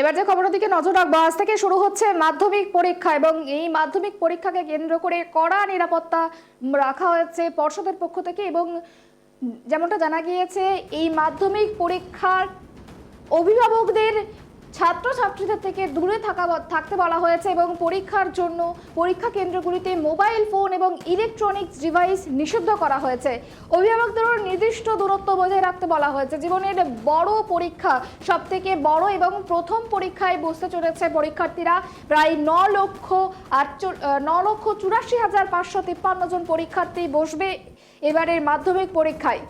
এবার যে খবরের দিকে নজর রাখব, আজ থেকে শুরু হচ্ছে মাধ্যমিক পরীক্ষা এবং এই মাধ্যমিক পরীক্ষাকে কেন্দ্র করে কড়া নিরাপত্তা রাখা হয়েছে পর্ষদের পক্ষ থেকে এবং যেমনটা জানা গিয়েছে, এই মাধ্যমিক পরীক্ষার অভিভাবকদের ছাত্রছাত্রীদের থেকে দূরে থাকা থাকতে বলা হয়েছে এবং পরীক্ষার জন্য পরীক্ষা কেন্দ্রগুলিতে মোবাইল ফোন এবং ইলেকট্রনিক্স ডিভাইস নিষিদ্ধ করা হয়েছে। অভিভাবকদেরও নির্দিষ্ট দূরত্ব বজায় রাখতে বলা হয়েছে। জীবনের বড় পরীক্ষা সব থেকে বড় এবং প্রথম পরীক্ষায় বসতে চলেছে পরীক্ষার্থীরা প্রায় ন লক্ষ আটচল ন লক্ষ চুরাশি হাজার পাঁচশো তিপ্পান্ন জন পরীক্ষার্থী বসবে এবারের মাধ্যমিক পরীক্ষায়।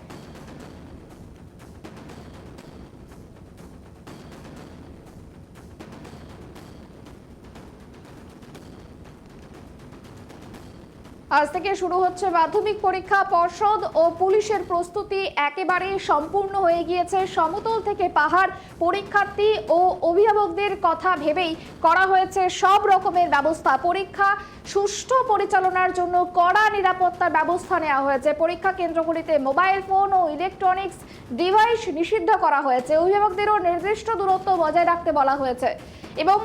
আজ থেকে শুরু হচ্ছে মাধ্যমিক পরীক্ষা, পর্ষদ ও পুলিশের প্রস্তুতি একেবারে সম্পূর্ণ হয়ে গিয়েছে। সমতল থেকে পাহাড়, পরীক্ষার্থী ও অভিভাবকদের কথা ভেবেই করা হয়েছে সব রকমের ব্যবস্থা। পরীক্ষা সুষ্ঠু পরিচালনার জন্য কড়া নিরাপত্তার ব্যবস্থা নেওয়া হয়েছে। পরীক্ষা কেন্দ্রগুলিতে মোবাইল ফোন ও ইলেকট্রনিক্স ডিভাইস নিষিদ্ধ করা হয়েছে। অভিভাবকদেরও নির্দিষ্ট দূরত্ব বজায় রাখতে বলা হয়েছে। এবং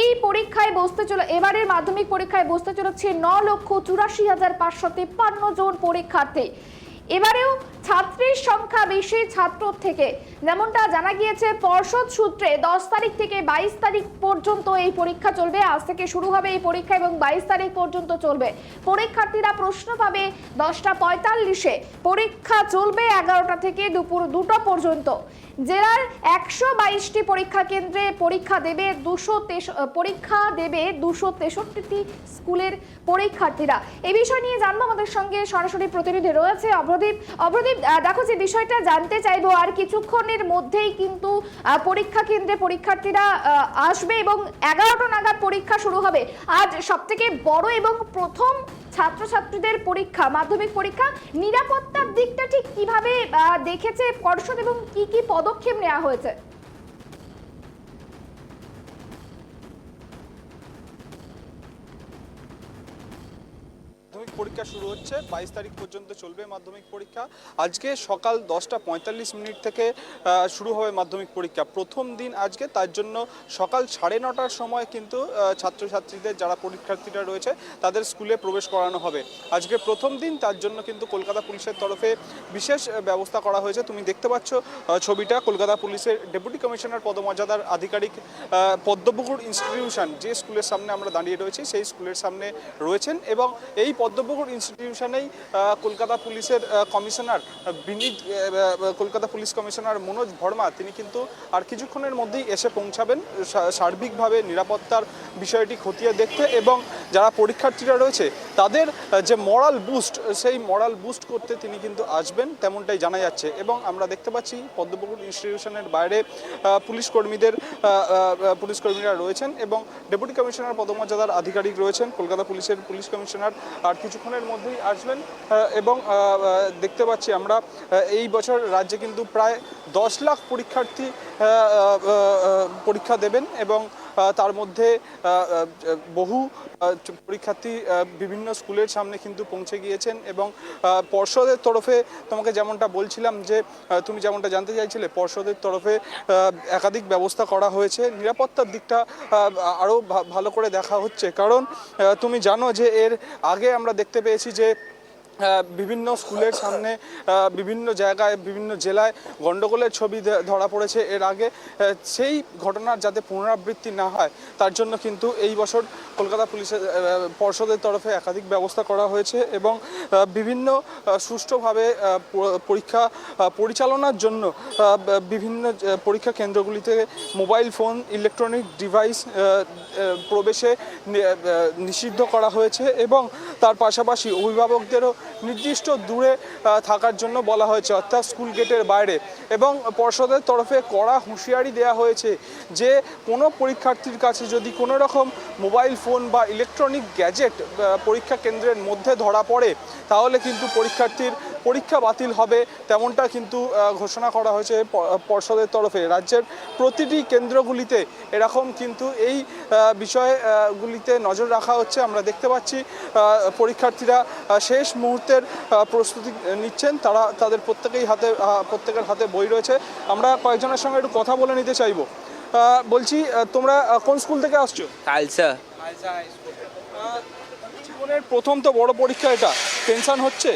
এই পরীক্ষায় বসতে চলে, এবারের মাধ্যমিক পরীক্ষায় বসতে চলেছে ন লক্ষ চুরাশি হাজার পাঁচশো তিপ্পান্ন জন পরীক্ষার্থী। এবারেও ছাত্রীর সংখ্যা বেশি ছাত্র থেকে। যেমনটা জানা গিয়েছে, পর্ষদ সূত্রে দশ তারিখ থেকে বাইশ তারিখ পর্যন্ত এই পরীক্ষা চলবে। আজ থেকে শুরু হবে এই পরীক্ষা এবং বাইশ তারিখ পর্যন্ত চলবে। পরীক্ষার্থীরা প্রশ্ন পাবে দশটা পঁয়তাল্লিশে। পরীক্ষা চলবে এগারোটা থেকে দুপুর দুটো পর্যন্ত। জেলার একশো বাইশটি পরীক্ষা কেন্দ্রে পরীক্ষা দেবে দুশো পরীক্ষা দেবে দুশো তেষট্টি স্কুলের পরীক্ষার্থীরা। এ বিষয় নিয়ে জানব আমাদের সঙ্গে সরাসরি প্রতিনিধি রয়েছে অভ্রদীপ। অভ্রদীপ দেখো, যে বিষয়টা জানতে চাইব, আর কিছুক্ষণের মধ্যেই কিন্তু পরীক্ষা কেন্দ্রে পরীক্ষার্থীরা আসবে এবং এগারোটা নাগাদ পরীক্ষা শুরু হবে। আজ সব থেকে বড় এবং প্রথম ছাত্রছাত্রীদের পরীক্ষা, মাধ্যমিক পরীক্ষা, নিরাপত্তার দিকটা ঠিক কীভাবে দেখেছে পর্ষদ এবং কি কি পদক্ষেপ নেওয়া হয়েছে? পরীক্ষা শুরু হচ্ছে, বাইশ তারিখ পর্যন্ত চলবে মাধ্যমিক পরীক্ষা। আজকে সকাল দশটা পঁয়তাল্লিশ মিনিট থেকে শুরু হবে মাধ্যমিক পরীক্ষা। প্রথম দিন আজকে, তার জন্য সকাল সাড়ে নটার সময় কিন্তু ছাত্রছাত্রীদের যারা পরীক্ষার্থীরা রয়েছে, তাদের স্কুলে প্রবেশ করানো হবে। আজকে প্রথম দিন, তার জন্য কিন্তু কলকাতা পুলিশের তরফে বিশেষ ব্যবস্থা করা হয়েছে। তুমি দেখতে পাচ্ছ ছবিটা কলকাতা পুলিশের ডেপুটি কমিশনার পদমর্যাদার আধিকারিক পদ্মপুকুর ইনস্টিটিউশন, যে স্কুলের সামনে আমরা দাঁড়িয়ে রয়েছি, সেই স্কুলের সামনে রয়েছেন এবং এই পদ্মপুকুর ইনস্টিটিউশনেই কলকাতা পুলিশের commissioner, Vineet Kolkata police commissioner Manoj Verma, তিনি কিন্তু আর কিছুক্ষণের মধ্যেই এসে পৌঁছাবেন সার্বিকভাবে নিরাপত্তার বিষয়টি খতিয়ে দেখতে এবং যারা পরীক্ষার্থীরা রয়েছে, তাদের যে মরাল বুস্ট সেই মরাল বুস্ট করতে তিনি কিন্তু আসবেন তেমনটাই জানা যাচ্ছে। এবং আমরা দেখতে পাচ্ছি পদ্মপুকুর ইনস্টিটিউশনের বাইরে পুলিশ কর্মীদের পুলিশ কর্মীরা রয়েছেন এবং ডেপুটি কমিশনার পদমর্যাদার আধিকারিক রয়েছেন। কলকাতা পুলিশের পুলিশ কমিশনার আর কিছুক্ষণের মধ্যেই আসবেন এবং দেখতে পাচ্ছি আমরা এই বছর রাজ্যে কিন্তু প্রায় দশ লাখ পরীক্ষার্থী পরীক্ষা দেবেন এবং তার মধ্যে বহু পরীক্ষার্থী বিভিন্ন স্কুলের সামনে কিন্তু পৌঁছে গিয়েছেন এবং পর্ষদের তরফে তোমাকে যেমনটা বলছিলাম যে তুমি যেমনটা জানতে চাইছিলে, পর্ষদের তরফে একাধিক ব্যবস্থা করা হয়েছে। নিরাপত্তার দিকটা আরও ভালো করে দেখা হচ্ছে। কারণ তুমি জানো যে, এর আগে আমরা দেখতে পেয়েছি যে বিভিন্ন স্কুলের সামনে বিভিন্ন জায়গায়, বিভিন্ন জেলায় গণ্ডগোলের ছবি ধরা পড়েছে এর আগে। সেই ঘটনার যাতে পুনরাবৃত্তি না হয়, তার জন্য কিন্তু এই বছর কলকাতা পুলিশের পর্ষদের তরফে একাধিক ব্যবস্থা করা হয়েছে এবং বিভিন্ন সুষ্ঠুভাবে পরীক্ষা পরিচালনার জন্য বিভিন্ন পরীক্ষা কেন্দ্রগুলিতে মোবাইল ফোন, ইলেকট্রনিক ডিভাইস প্রবেশে নিষিদ্ধ করা হয়েছে এবং তার পাশাপাশি অভিভাবকদেরও নির্দিষ্ট দূরে থাকার জন্য বলা হয়েছে, অর্থাৎ স্কুল গেটের বাইরে। এবং পর্ষদের তরফে কড়া হুঁশিয়ারি দেওয়া হয়েছে যে, কোনো পরীক্ষার্থীর কাছে যদি কোনো রকম মোবাইল ফোন বা ইলেকট্রনিক গ্যাজেট পরীক্ষা কেন্দ্রের মধ্যে ধরা পড়ে, তাহলে কিন্তু পরীক্ষার্থীর পরীক্ষা বাতিল হবে তেমনটা কিন্তু ঘোষণা করা হয়েছে পর্ষদের তরফে। রাজ্যের প্রতিটি কেন্দ্রগুলিতে এরকম কিন্তু এই বিষয়গুলিতে নজর রাখা হচ্ছে। আমরা দেখতে পাচ্ছি পরীক্ষার্থীরা শেষ মুহূর্তের প্রস্তুতি নিচ্ছেন। তারা তাদের প্রত্যেকেই হাতে প্রত্যেকের হাতে বই রয়েছে। আমরা কয়েকজনের সঙ্গে একটু কথা বলে নিতে চাইব। বলছি তোমরা কোন স্কুল থেকে আসছো? আহ, জীবনের প্রথম তো বড় পরীক্ষা এটা। টেনশন হচ্ছে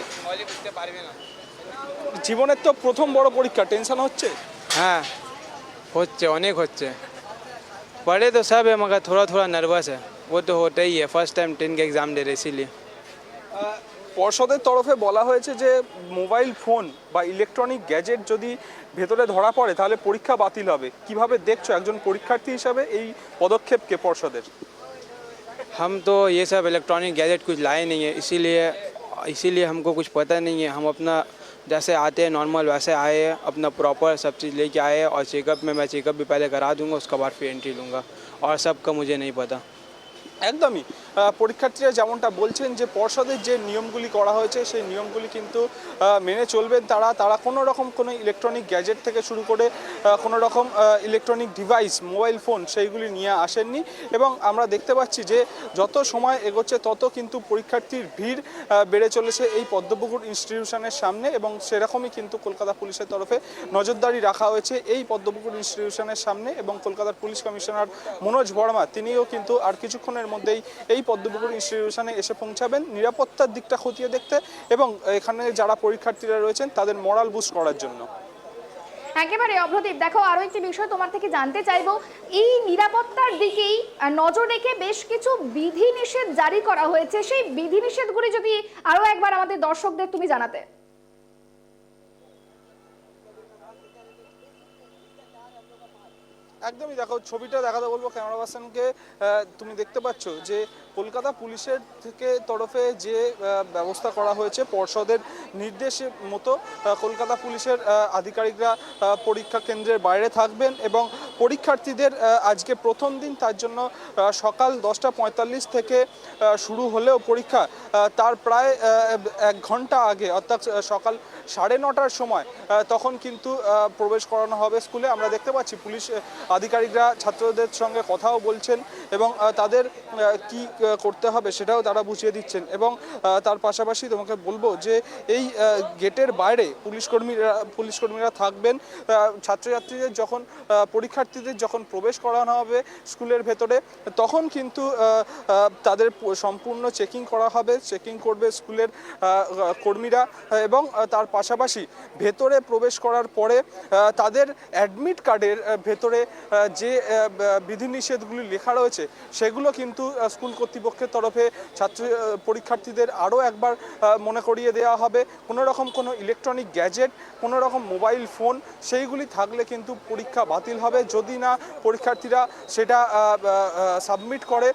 জীবনের তো প্রথম বড় পরীক্ষা টেনশন হচ্ছে হ্যাঁ হচ্ছে অনেক হচ্ছে पढ़े तो सब है मगर थोड़ा थोड़ा नर्वस है वो तो होता ही है फर्स्ट टाइम टेन का एग्ज़ाम दे रहे इसीलिए আহ, পর্ষদের তরফে বলা হয়েছে যে মোবাইল ফোন বা ইলেকট্রনিক গ্যাজেট যদি ভেতরে ধরা পড়ে তাহলে পরীক্ষা বাতিল হবে কিভাবে দেখছো একজন পরীক্ষার্থী হিসাবে এই পদক্ষেপকে পর্ষদের हम तो ये सब इलेक्ट्रॉनिक गैजेट कुछ लाए नहीं है इसीलिए इसीलिए हमको कुछ पता नहीं है। हम अपना जैसे आते हैं नॉर्मल वैसे आए हैं, अपना प्रॉपर सब चीज़ लेके आए हैं और चेकअप में मैं चेकअप भी पहले करा दूँगा, उसके बाद फिर एंट्री लूँगा और सब का मुझे नहीं पता। একদমই। পরীক্ষার্থীরা যেমনটা বলছেন যে পর্ষদের যে নিয়মগুলি করা হয়েছে, সেই নিয়মগুলি কিন্তু মেনে চলবেন তারা। তারা কোনো রকম কোনো ইলেকট্রনিক গ্যাজেট থেকে শুরু করে কোনো রকম ইলেকট্রনিক ডিভাইস মোবাইল ফোন সেইগুলি নিয়ে আসেননি। এবং আমরা দেখতে পাচ্ছি যে যত সময় এগোচ্ছে, তত কিন্তু পরীক্ষার্থীর ভিড় বেড়ে চলেছে এই পদ্মপুকুর ইনস্টিটিউশনের সামনে। এবং সেরকমই কিন্তু কলকাতা পুলিশের তরফে নজরদারি রাখা হয়েছে এই পদ্মপুকুর ইনস্টিটিউশনের সামনে। এবং কলকাতার পুলিশ কমিশনার মনোজ বর্মা, তিনিও কিন্তু আর কিছুক্ষণের মধ্যেই এই পদ্মপুকুর ইনস্টিটিউশনে এসে পৌঁছাবেন। নিরাপত্তার দিকটা খতিয়ে দেখতে এবং এখানে যারা পরীক্ষার্থীরা রয়েছেন, তাদের মরাল বুস্ট করার জন্য। একেবারে অভ্রদীপ দেখো আরও একটি বিষয় তোমার থেকে জানতে চাইব। এই নিরাপত্তার দিকেই নজর রেখে বেশ কিছু বিধিনিষেধ জারি করা হয়েছে। সেই বিধিনিষেধগুলি যদি আরও একবার আমাদের দর্শকদের তুমি জানাতে। একদমই দেখো ছবিটা দেখাতে বলব ক্যামেরা পার্সনকে তুমি দেখতে পাচ্ছ যে কলকাতা পুলিশের থেকে তরফে যে ব্যবস্থা করা হয়েছে পর্ষদের নির্দেশের মতো কলকাতা পুলিশের আধিকারিকরা পরীক্ষা কেন্দ্রের বাইরে থাকবেন এবং পরীক্ষার্থীদের আজকে প্রথম দিন তার জন্য সকাল দশটা পঁয়তাল্লিশ থেকে শুরু হলেও পরীক্ষা তার প্রায় এক ঘণ্টা আগে, অর্থাৎ সকাল সাড়ে নটার সময় তখন কিন্তু প্রবেশ করানো হবে স্কুলে। আমরা দেখতে পাচ্ছি পুলিশ আধিকারিকরা, ছাত্রদের সঙ্গে কথাও বলছেন এবং তাদের কি করতে হবে সেটাও তারা বুঝিয়ে দিচ্ছেন। এবং তার পাশাপাশি তোমাকে বলব যে এই গেটের বাইরে পুলিশ কর্মীরা পুলিশ কর্মীরা থাকবেন ছাত্রছাত্রীদের যখন পরীক্ষার্থীদের যখন প্রবেশ করানো হবে স্কুলের ভেতরে, তখন কিন্তু তাদের সম্পূর্ণ চেকিং করা হবে, চেকিং করবে স্কুলের কর্মীরা। এবং তার পাশাপাশি ভেতরে প্রবেশ করার পরে তাদের অ্যাডমিট কার্ডের ভেতরে যে বিধিনিষেধগুলি লেখা রয়েছে, সেগুলো কিন্তু স্কুল কর্তৃপক্ষের তরফে ছাত্র পরীক্ষার্থীদের আরও একবার মনে করিয়ে দেওয়া হবে। কোনো রকম কোনো ইলেকট্রনিক গ্যাজেট কোনো রকম মোবাইল ফোন সেইগুলি থাকলে কিন্তু পরীক্ষা বাতিল হবে। যদি না পরীক্ষার্থীরা সেটা সাবমিট করে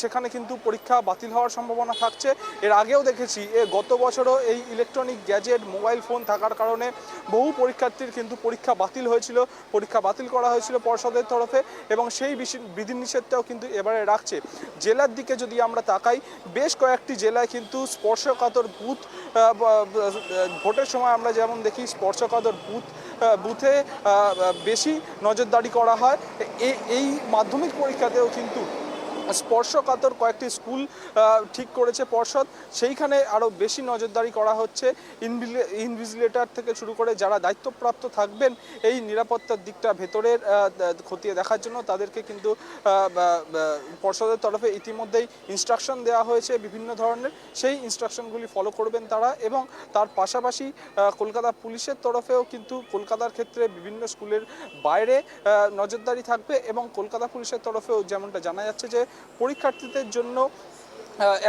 সেখানে কিন্তু পরীক্ষা বাতিল হওয়ার সম্ভাবনা থাকছে। এর আগেও দেখেছি, এ গত বছরও এই ইলেকট্রনিক গ্যাজেট মোবাইল ফোন থাকার কারণে বহু পরীক্ষার্থীর কিন্তু পরীক্ষা বাতিল হয়েছিল। পরীক্ষা বাতিল করা হয়েছিল পর্ষদের তরফে এবং সেই বিধিনিষেধটাও কিন্তু এবারে রাখছে। জেলার দিকে যদি আমরা তাকাই, বেশ কয়েকটি জেলায় কিন্তু স্পর্শকাতর বুথ ভোটের সময় আমরা যেমন দেখি, স্পর্শকাতর বুথ বুথে বেশি নজরদারি করা হয়। এই মাধ্যমিক পরীক্ষাতেও কিন্তু স্পর্শকাতর কয়েকটি স্কুল ঠিক করেছে পর্ষদ। সেইখানে আরও বেশি নজরদারি করা হচ্ছে। ইনভিজিলেটর থেকে শুরু করে যারা দায়িত্বপ্রাপ্ত থাকবেন, এই নিরাপত্তার দিকটা ভেতরের খতিয়ে দেখার জন্য তাদেরকে কিন্তু পর্ষদের তরফে ইতিমধ্যেই ইনস্ট্রাকশন দেওয়া হয়েছে বিভিন্ন ধরনের। সেই ইনস্ট্রাকশনগুলি ফলো করবেন তারা এবং তার পাশাপাশি কলকাতা পুলিশের তরফেও কিন্তু কলকাতার ক্ষেত্রে বিভিন্ন স্কুলের বাইরে নজরদারি থাকবে এবং কলকাতা পুলিশের তরফেও যেমনটা জানা যাচ্ছে যে পরীক্ষার্থীদের জন্য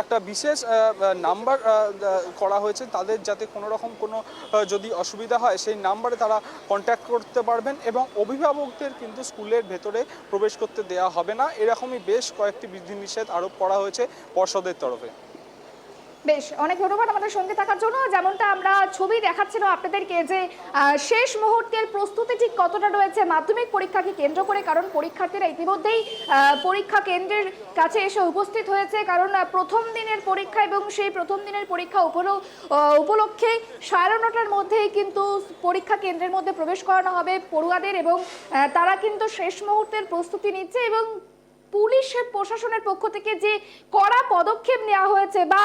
একটা বিশেষ নাম্বার করা হয়েছে। তাদের যাতে কোনো রকম কোনো যদি অসুবিধা হয়, সেই নাম্বারে তারা কন্ট্যাক্ট করতে পারবেন এবং অভিভাবকদের কিন্তু স্কুলের ভেতরে প্রবেশ করতে দেওয়া হবে না। এরকমই বেশ কয়েকটি বিধিনিষেধ আরোপ করা হয়েছে পর্ষদের তরফে। বেশ, অনেক ধন্যবাদ আমাদের সঙ্গে থাকার জন্য। যেমনটা আমরা ছবি দেখাচ্ছিলাম আপনাদেরকে যে শেষ মুহূর্তের প্রস্তুতি ঠিক কতটা রয়েছে, মাধ্যমিক পরীক্ষাকে কেন্দ্র করে, কারণ পরীক্ষার্থীরা ইতিমধ্যেই পরীক্ষা কেন্দ্রের কাছে এসে উপস্থিত হয়েছে, কারণ প্রথম দিনের পরীক্ষা এবং সেই প্রথম দিনের পরীক্ষা উপলক্ষে সাড়ে নটার মধ্যেই কিন্তু পরীক্ষা কেন্দ্রের মধ্যে প্রবেশ করানো হবে পড়ুয়াদের এবং তারা কিন্তু শেষ মুহূর্তের প্রস্তুতি নিচ্ছে এবং পুলিশের প্রশাসনের পক্ষ থেকে যে কড়া পদক্ষেপ নেওয়া হয়েছে বা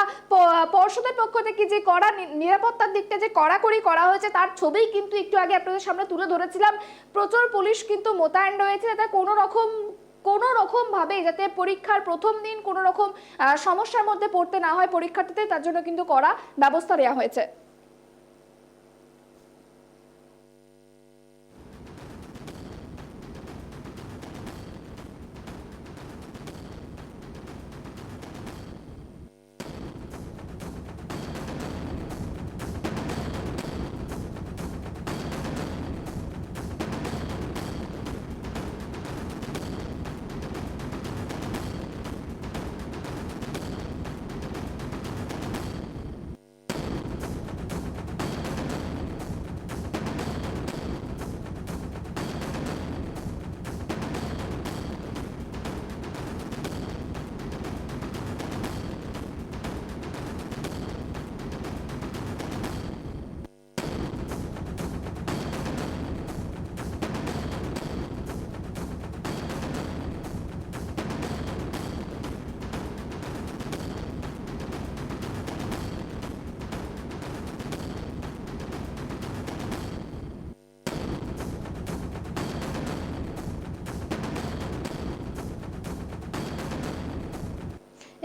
পর্ষদের পক্ষ থেকে যে কড়া নিরাপত্তার দিকটা যে কড়াকড়ি করা হয়েছে, তার ছবি কিন্তু একটু আগে আপনাদের সামনে তুলে ধরেছিলাম। প্রচুর পুলিশ কিন্তু মোতায়েন রয়েছে যাতে কোনো রকম কোনো রকম ভাবে যাতে পরীক্ষার প্রথম দিন কোনো রকম সমস্যার মধ্যে পড়তে না হয় পরীক্ষার্থীদের, তার জন্য কিন্তু কড়া ব্যবস্থা নেওয়া হয়েছে।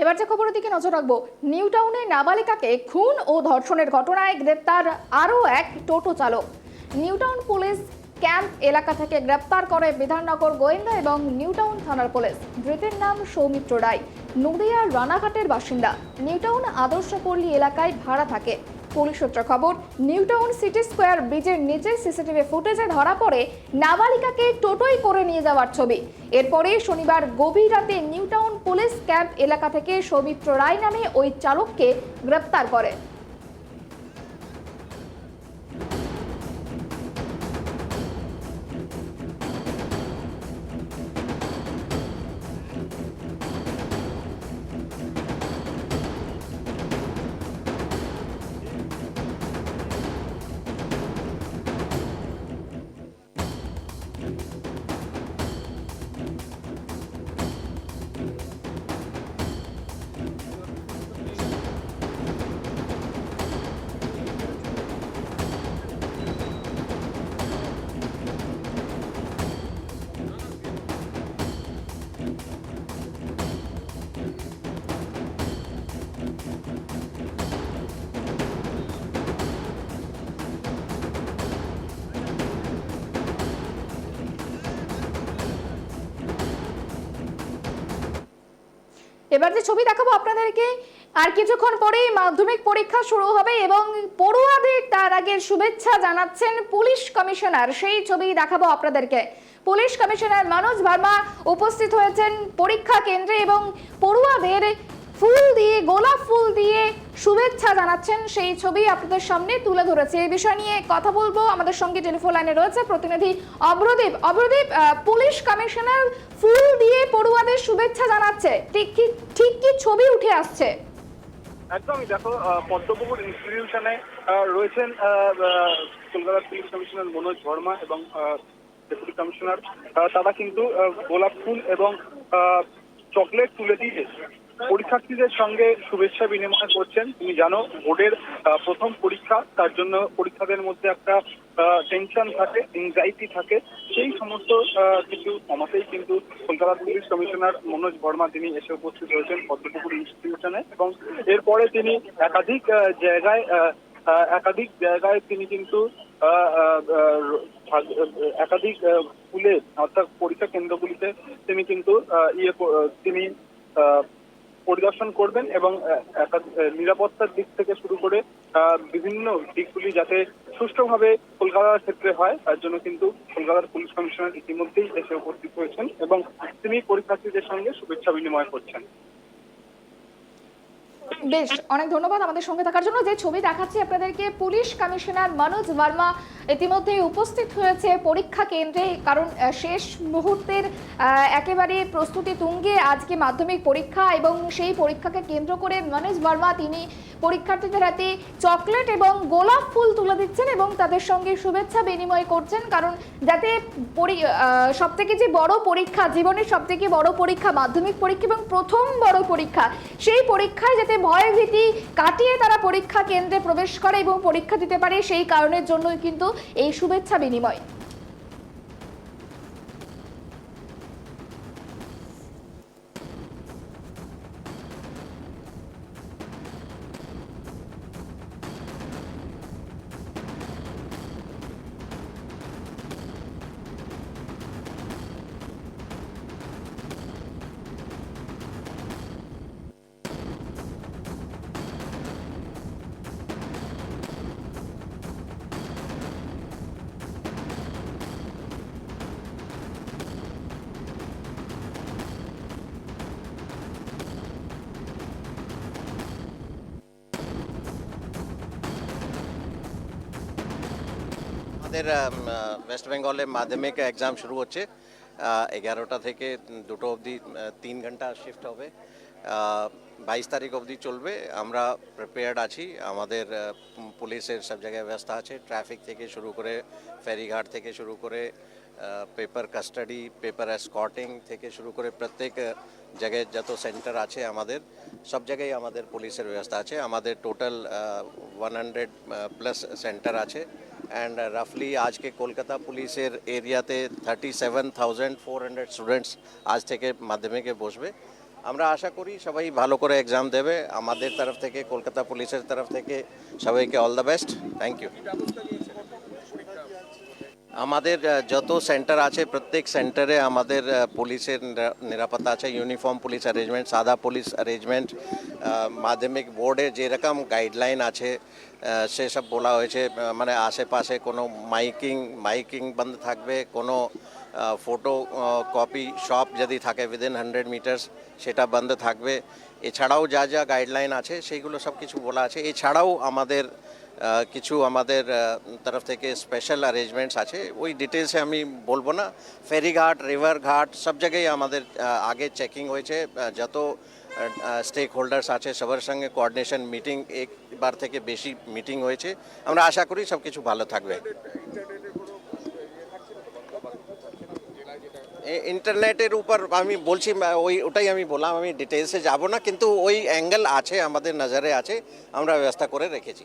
এবার যে খবরের দিকে নজর রাখব, নিউ টাউনে নাবালিকাকে খুন ও ধর্ষণের ঘটনায় গ্রেপ্তার আরও এক টোটো চালক। নিউ টাউন পুলিশ ক্যাম্প এলাকা থেকে গ্রেপ্তার করে বিধাননগর গোয়েন্দা এবং নিউ টাউন থানার পুলিশ। ধৃতের নাম সৌমিত্র রায়। নদিয়ার রানাঘাটের বাসিন্দা। নিউ টাউন আদর্শপল্লী এলাকায় ভাড়া থাকে। পুলিশ সূত্র খবর নিউ টাউন সিটি স্কোয়ার ব্রিজের নিচে সিসিটিভি ফুটেজে ধরা পড়ে নাবালিকাকে টোটোই করে নিয়ে যাওয়ার ছবি। এরপরে শনিবার গভীর রাতে নিউ টাউন পুলিশ ক্যাম্প এলাকা থেকে সৌমিত্র রায় নামে ওই চালককে গ্রেপ্তার করে। এবার যে ছবি দেখাবো আপনাদেরকে, আর কিছুক্ষণ পরেই মাধ্যমিক পরীক্ষা শুরু হবে এবং পড়ুয়াদের তার আগের শুভেচ্ছা জানাচ্ছেন পুলিশ কমিশনার। সেই ছবি দেখাবো আপনাদেরকে। পুলিশ কমিশনার মনোজ ভার্মা উপস্থিত হয়েছেন পরীক্ষা কেন্দ্রে এবং পড়ুয়াদের ফুল দিয়ে গোলাপ ফুল দিয়ে শুভেচ্ছা জানাচ্ছেন সেই ছবি আপনাদের সামনে তুলে ধরেছে। এই বিষয় নিয়ে কথা বলব। আমাদের সঙ্গে টেলিফোন লাইনে রয়েছে প্রতিনিধি অব্রদীপ। অব্রদীপ পুলিশ কমিশনার ফুল দিয়ে পড়ুয়াদের শুভেচ্ছা জানাচ্ছে। ঠিক কি ঠিক কি ছবি উঠে আসছে? একদমই দেখো পদ্মপুকুর ইনস্টিটিউশনে রয়েছেন আহ, আহ, কলকাতা পুলিশ কমিশনার মনোজ বর্মা এবং ডেপুটি কমিশনার তারা কিন্তু গোলাপ ফুল এবং চকলেট তুলে দিয়ে পরীক্ষার্থীদের সঙ্গে শুভেচ্ছা বিনিময় করছেন। তুমি জানো, বোর্ডের প্রথম পরীক্ষা, তার জন্য পরীক্ষাদের মধ্যে একটা টেনশন থাকে এংজাইটি থাকে। সেই সমস্ত কিছু কমাতেই কিন্তু কলকাতা পুলিশ কমিশনার মনোজ বর্মা তিনি এসে উপস্থিত হয়েছেন পদ্মপুকুর ইনস্টিটিউশনে এবং এরপরে তিনি একাধিক জায়গায় একাধিক জায়গায় তিনি কিন্তু একাধিক স্কুলে অর্থাৎ পরীক্ষা কেন্দ্রগুলিতে তিনি কিন্তু ইয়ে তিনি পরিদর্শন করবেন এবং নিরাপত্তার দিক থেকে শুরু করে বিভিন্ন দিকগুলি যাতে সুষ্ঠুভাবে কলকাতার ক্ষেত্রে হয়, তার জন্য কিন্তু কলকাতার পুলিশ কমিশনার ইতিমধ্যেই এসে উপস্থিত হয়েছেন এবং তিনি পরীক্ষার্থীদের সঙ্গে শুভেচ্ছা বিনিময় করছেন। বেশ, অনেক ধন্যবাদ আমাদের সঙ্গে থাকার জন্য। যে ছবি দেখাচ্ছি আপনাদেরকে, পুলিশ কমিশনার মনোজ ভার্মা ইতিমধ্যে উপস্থিত হয়েছে পরীক্ষা কেন্দ্রে, কারণ শেষ মুহূর্তের একেবারে প্রস্তুতি তুঙ্গে আজকে মাধ্যমিক পরীক্ষা এবং সেই পরীক্ষাকে কেন্দ্র করে মনোজ ভার্মা, তিনি পরীক্ষার্থীদের হাতে চকলেট এবং গোলাপ ফুল তুলে দিচ্ছেন এবং তাদের সঙ্গে শুভেচ্ছা বিনিময় করছেন, কারণ যাতে সব থেকে যে বড় পরীক্ষা, জীবনের সব থেকে বড় পরীক্ষা, মাধ্যমিক পরীক্ষা এবং প্রথম বড় পরীক্ষা, সেই পরীক্ষায় যাতে ভয় ভীতি কাটিয়ে তারা পরীক্ষা কেন্দ্রে প্রবেশ করে এবং পরীক্ষা দিতে পারে সেই কারণের জন্যই কিন্তু এই শুভেচ্ছা বিনিময়। আমাদের ওয়েস্ট বেঙ্গলে মাধ্যমিক এক্সাম শুরু হচ্ছে। এগারোটা থেকে দুটো অবধি তিন ঘণ্টা শিফট হবে। বাইশ তারিখ অবধি চলবে। আমরা প্রিপেয়ার্ড আছি। আমাদের পুলিশের সব জায়গায় ব্যবস্থা আছে। ট্রাফিক থেকে শুরু করে ফেরিঘাট থেকে শুরু করে পেপার কাস্টাডি পেপার স্কটিং থেকে শুরু করে প্রত্যেক জায়গায় যত সেন্টার আছে আমাদের, সব জায়গায় আমাদের পুলিশের ব্যবস্থা আছে। আমাদের total one hundred plus centre আছে। অ্যান্ড রাফলি আজকে কলকাতা পুলিশের এরিয়াতে thirty seven thousand four hundred students আজ থেকে মাধ্যমিকে বসবে। আমরা আশা করি সবাই ভালো করে এক্সাম দেবে। আমাদের তরফ থেকে, কলকাতা পুলিশের তরফ থেকে সবাইকে all the best thank you আমাদের যত সেন্টার আছে, প্রত্যেক সেন্টারে আমাদের পুলিশের নিরাপত্তা আছে, ইউনিফর্ম পুলিশ অ্যারেঞ্জমেন্ট, সাদা পুলিশ অ্যারেঞ্জমেন্ট মাধ্যমিক বোর্ডে যেরকম গাইডলাইন আছে সেসব বলা হয়েছে মানে আশেপাশে কোনো মাইকিং মাইকিং বন্ধ থাকবে, কোনো ফটো কপি শপ যদি থাকে উইদিন হান্ড্রেড মিটার্স সেটা বন্ধ থাকবে। এছাড়াও যা যা গাইডলাইন আছে, সেইগুলো সব কিছু বলা আছে। এছাড়াও আমাদের কিছু আমাদের তরফ থেকে স্পেশাল অ্যারেঞ্জমেন্টস আছে। ওই ডিটেলসে আমি বলব না। ফেরিঘাট রিভার ঘাট, সব জায়গায় আমাদের আগে চেকিং হয়েছে। যত স্টেক হোল্ডার্স আছে, সবার সঙ্গে কোঅর্ডিনেশন মিটিং একবার থেকে বেশি মিটিং হয়েছে। আমরা আশা করি সব কিছু ভালো থাকবে। ইন্টারনেটের উপর আমি বলছি ওই, ওটাই আমি বললাম, আমি ডিটেলসে যাব না, কিন্তু ওই অ্যাঙ্গেল আছে, আমাদের নজরে আছে, আমরা ব্যবস্থা করে রেখেছি।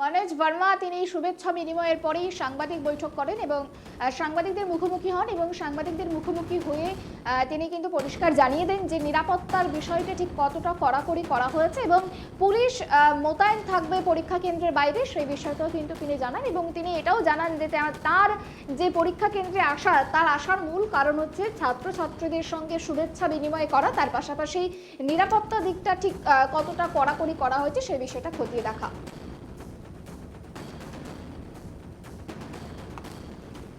Manoj Verma তিনি শুভেচ্ছা বিনিময়ের পরেই সাংবাদিক বৈঠক করেন এবং সাংবাদিকদের মুখোমুখি হন এবং সাংবাদিকদের মুখোমুখি হয়ে তিনি কিন্তু পরিষ্কার জানিয়ে দেন যে নিরাপত্তার বিষয়টি ঠিক কতটা কড়াকড়ি করা হয়েছে এবং পুলিশ মোতায়েন থাকবে পরীক্ষা কেন্দ্রের বাইরে, সেই বিষয়টাও কিন্তু তিনি জানান এবং তিনি এটাও জানান যে তার যে পরীক্ষা কেন্দ্রে আসা, তার আসার মূল কারণ হচ্ছে ছাত্রছাত্রীদের সঙ্গে শুভেচ্ছা বিনিময় করা, তার পাশাপাশি নিরাপত্তা দিকটা ঠিক কতটা কড়াকড়ি করা হয়েছে সেই বিষয়টা খতিয়ে দেখা।